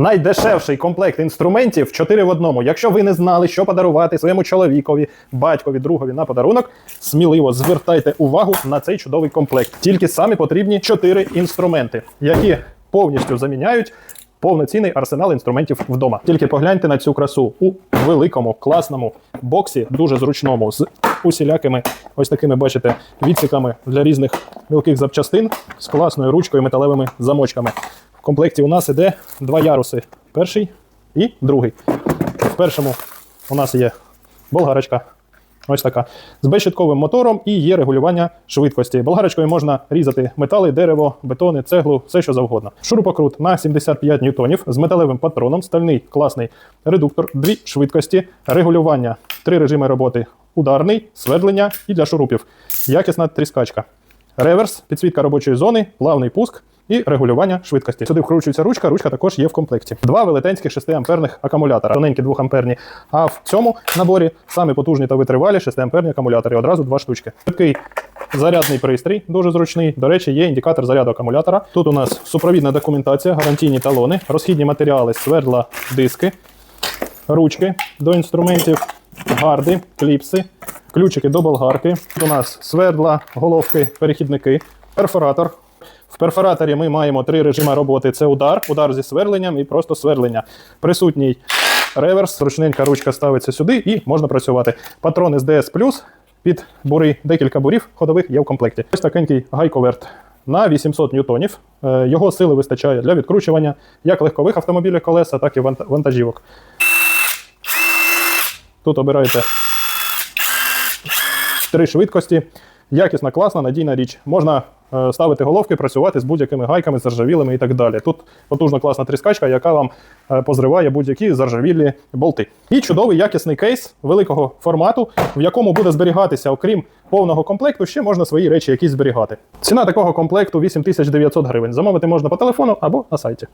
Найдешевший комплект інструментів 4 в одному. Якщо ви не знали, що подарувати своєму чоловікові, батькові, другові на подарунок, сміливо звертайте увагу на цей чудовий комплект. Тільки самі потрібні 4 інструменти, які повністю заміняють повноцінний арсенал інструментів вдома. Тільки погляньте на цю красу у великому класному боксі, дуже зручному, з усілякими ось такими, бачите, відсіками для різних мілких запчастин з класною ручкою, металевими замочками. Комплекті у нас іде два яруси: перший і другий. В першому у нас є болгарочка. Ось така. З безщитковим мотором і є регулювання швидкості. Болгарочкою можна різати метали, дерево, бетони, цеглу, все що завгодно. Шурупокрут на 75 ньютонів з металевим патроном, стальний класний редуктор, дві швидкості, регулювання, три режими роботи: ударний, свердлення і для шурупів. Якісна тріскачка. Реверс, підсвітка робочої зони, плавний пуск і регулювання швидкості. Сюди вкручується ручка, ручка також є в комплекті. Два велетенських 6 амперних акумулятора, тоненькі 2 амперні. А в цьому наборі самі потужні та витривалі 6 амперні акумулятори. Одразу два штучки. Такий зарядний пристрій, дуже зручний. До речі, є індикатор заряду акумулятора. Тут у нас супровідна документація, гарантійні талони, розхідні матеріали, свердла, диски, ручки до інструментів, гарди, кліпси, ключики до болгарки. У нас свердла, головки, перехідники, перфоратор. В перфораторі ми маємо три режими роботи: це удар, удар зі сверленням і просто сверлення. Присутній реверс, ручненька ручка ставиться сюди і можна працювати. Патрони з DS+, під бури, декілька бурів ходових є в комплекті. Ось такенький гайковерт на 800 ньютонів. Е, Його сили вистачає для відкручування як легкових автомобілів колеса, так і вантажівок. Тут обираєте три швидкості. Якісна, класна, надійна річ. Можна ставити головки, працювати з будь-якими гайками, заржавілими і так далі. Тут потужна класна тріскачка, яка вам е, позриває будь-які заржавілі болти. І чудовий якісний кейс великого формату, в якому буде зберігатися, окрім повного комплекту, ще можна свої речі якісь зберігати. Ціна такого комплекту 8900 гривень. Замовити можна по телефону або на сайті.